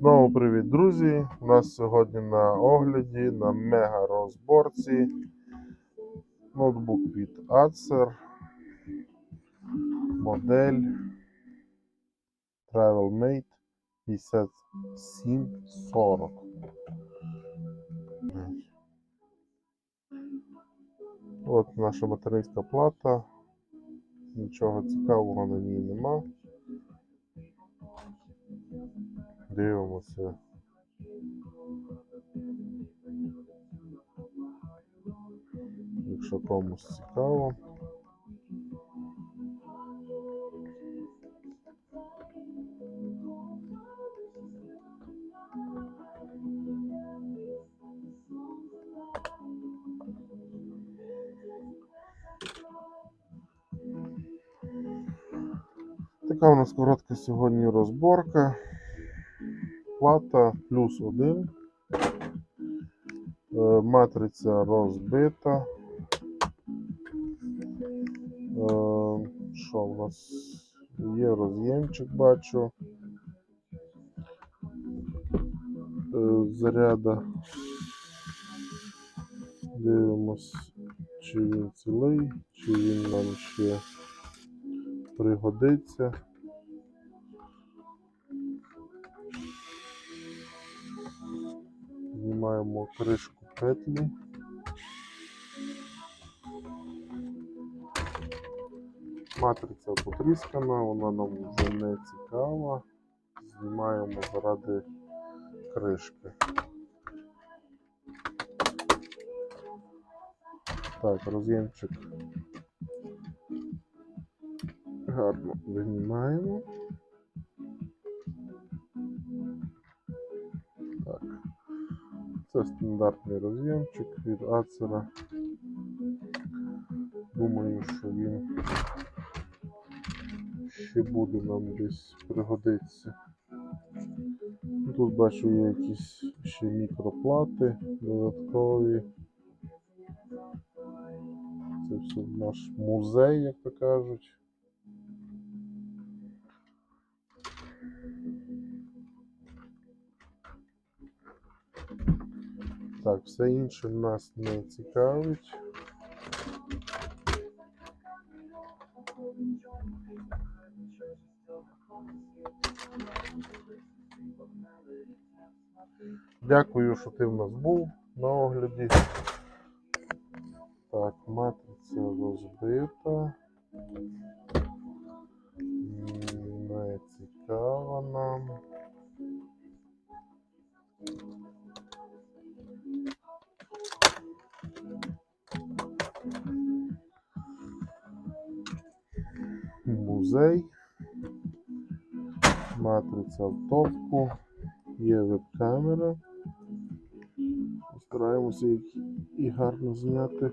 Знову привіт, друзі! У нас сьогодні на огляді на мега розборці ноутбук від Acer, модель TravelMate 5740. От наша материнська плата. Нічого цікавого на ній нема. Дивимося. Якщо комусь цікаво. Така у нас коротка сьогодні розборка. Плата плюс один. Е, Матриця розбита. Е, Що в нас є роз'ємчик, бачу. Е, Заряда. Дивимось, чи він цілий, чи він нам ще пригодиться. Знімаємо кришку петлі. Матриця потріскана, вона нам вже не цікава. Знімаємо заради кришки. Так, роз'ємчик гарно винімаємо. Це стандартний роз'ємчик від Acer. Думаю, що він ще буде нам десь пригодитися. Тут бачу є якісь ще мікроплати додаткові. Це все наш музей, як то кажуть. Так, все інше нас не цікавить. Дякую, що ти в нас був на огляді. Так, матриця розбита. Не цікава нам. Музей. Матриця в топку. Є веб-камера. Стараємося їх і гарно зняти.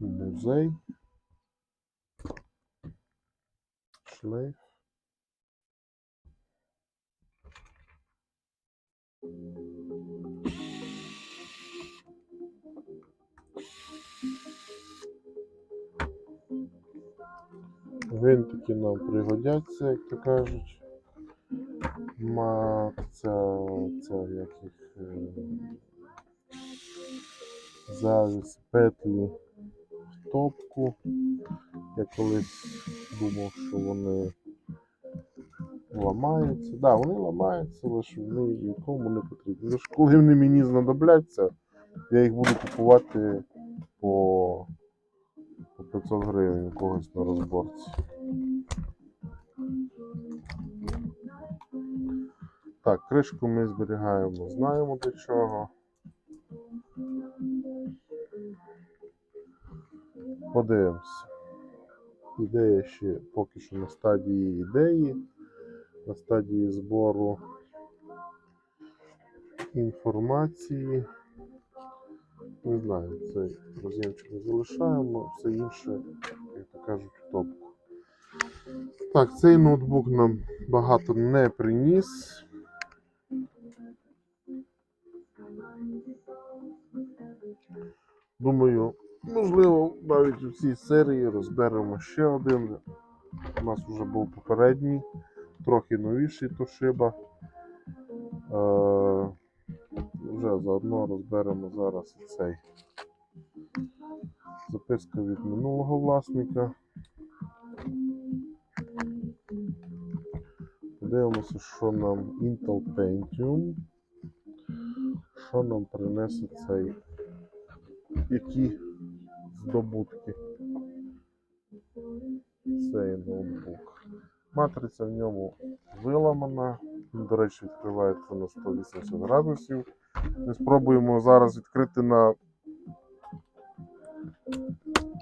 Музей. Шлейф. Винтики нам пригодяться, як то кажуть. Ма ця, ця як їх завіс петлі в топку. Я колись думав, що вони ламаються. Так, да, вони ламаються, лише вони нікому не потрібні. Лише коли вони мені знадобляться, я їх буду купувати по, по 500 гривень у когось на розборці. Так, кришку ми зберігаємо, знаємо для чого. Подивимося. Ідея ще поки що на стадії ідеї, на стадії збору інформації. Не знаю, цей роз'ємчик ми залишаємо, все інше, як то кажуть, в топку. Так, цей ноутбук нам багато не приніс. Думаю, можливо, навіть у цій серії розберемо ще один. У нас вже був попередній, трохи новіший Toshiba. Вже заодно розберемо зараз цей. Записка від минулого власника. Подивимося, що нам Intel Pentium. Що нам принесе цей. Які здобутки. Цей ноутбук. Матриця в ньому виламана. До речі, відкривається на 180 градусів. Ми спробуємо зараз відкрити на,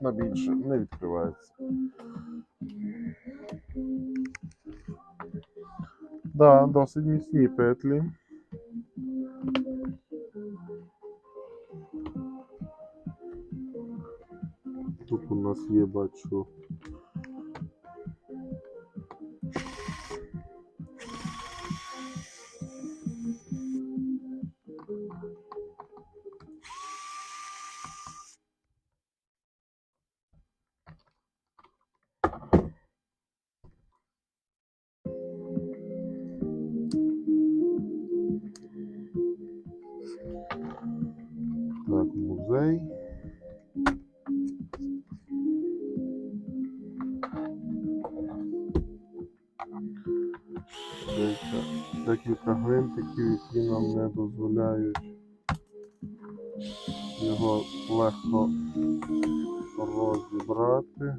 на більше. Не відкривається. Да, досить міцні петлі. Тут у нас є, бачу. Так, музей. Декілька, гвинтиків, які нам не дозволяють його легко розібрати.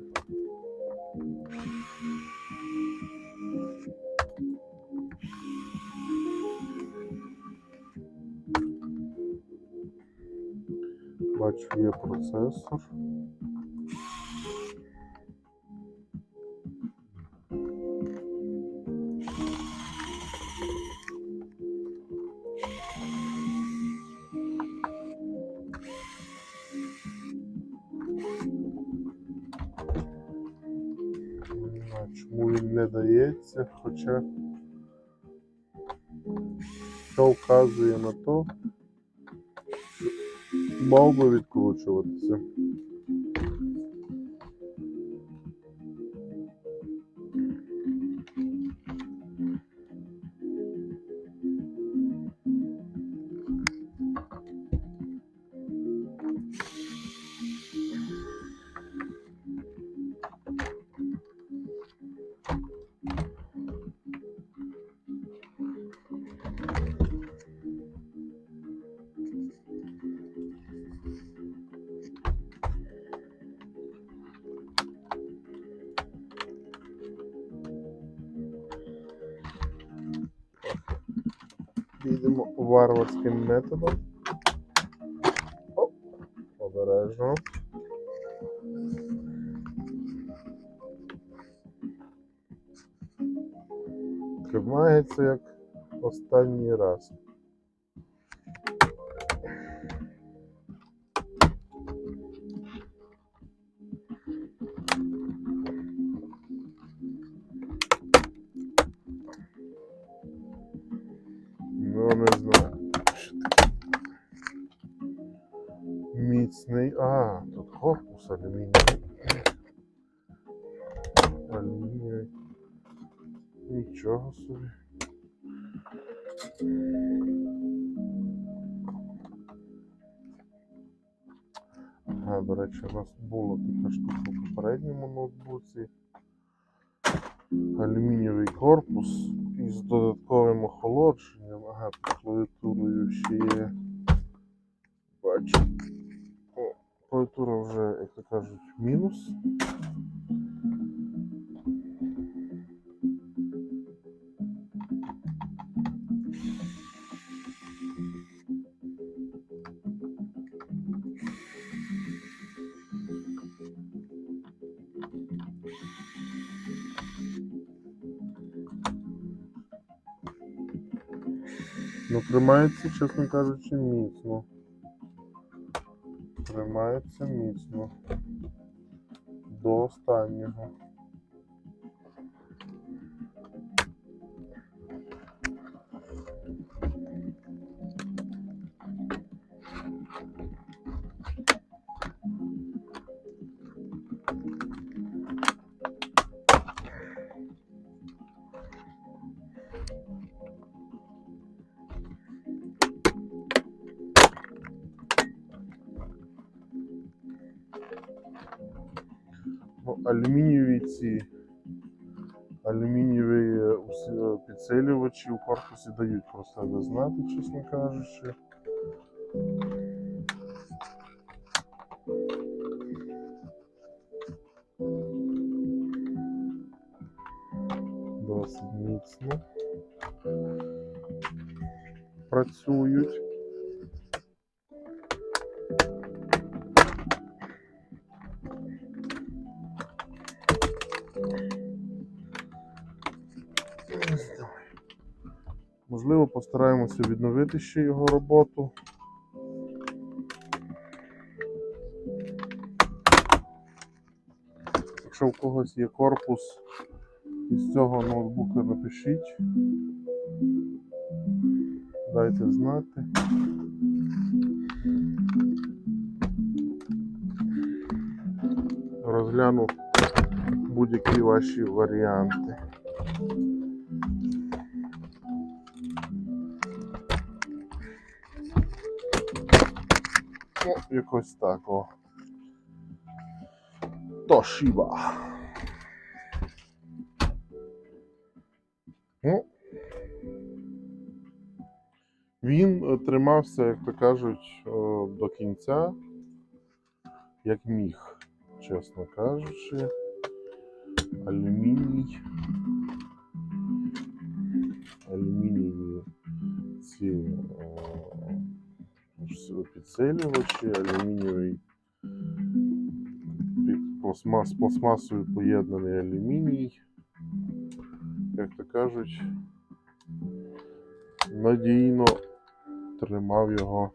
Бачу, є процесор. Чому він не дається, хоча що вказує на то, мав би відкручуватися. Підемо варварським методом. Оп, обережно. Тримається як останній раз. Корпус алюмінієвий. Алюмінієвий. Нічого собі. Ага, до речі, у нас була така штука в попередньому ноутбуці. Алюмінієвий корпус із додатковим охолодженням. Ага, під клавіатурою ще є. Бачу. Клавіатура вже, як то кажуть, мінус. Ну, тримається, чесно кажучи, міцно. Тримається міцно. До останнього. Алюмінієві ці алюмінієві е, усі- е, підсилювачі у корпусі дають про себе знати, чесно кажучи. Досить міцно працюють. Можливо, постараємося відновити ще його роботу. Якщо в когось є корпус із цього ноутбука, напишіть. Дайте знати. Розгляну будь-які ваші варіанти. Ну, якось так, о. Тошіба. Ну. Він е, тримався, як то кажуть, е, до кінця, як міг, чесно кажучи. Алюміній. Алюмінієві ці підсилювачі, алюмінієвий пластмас, пластмасою поєднаний алюміній. Як то кажуть, надійно тримав його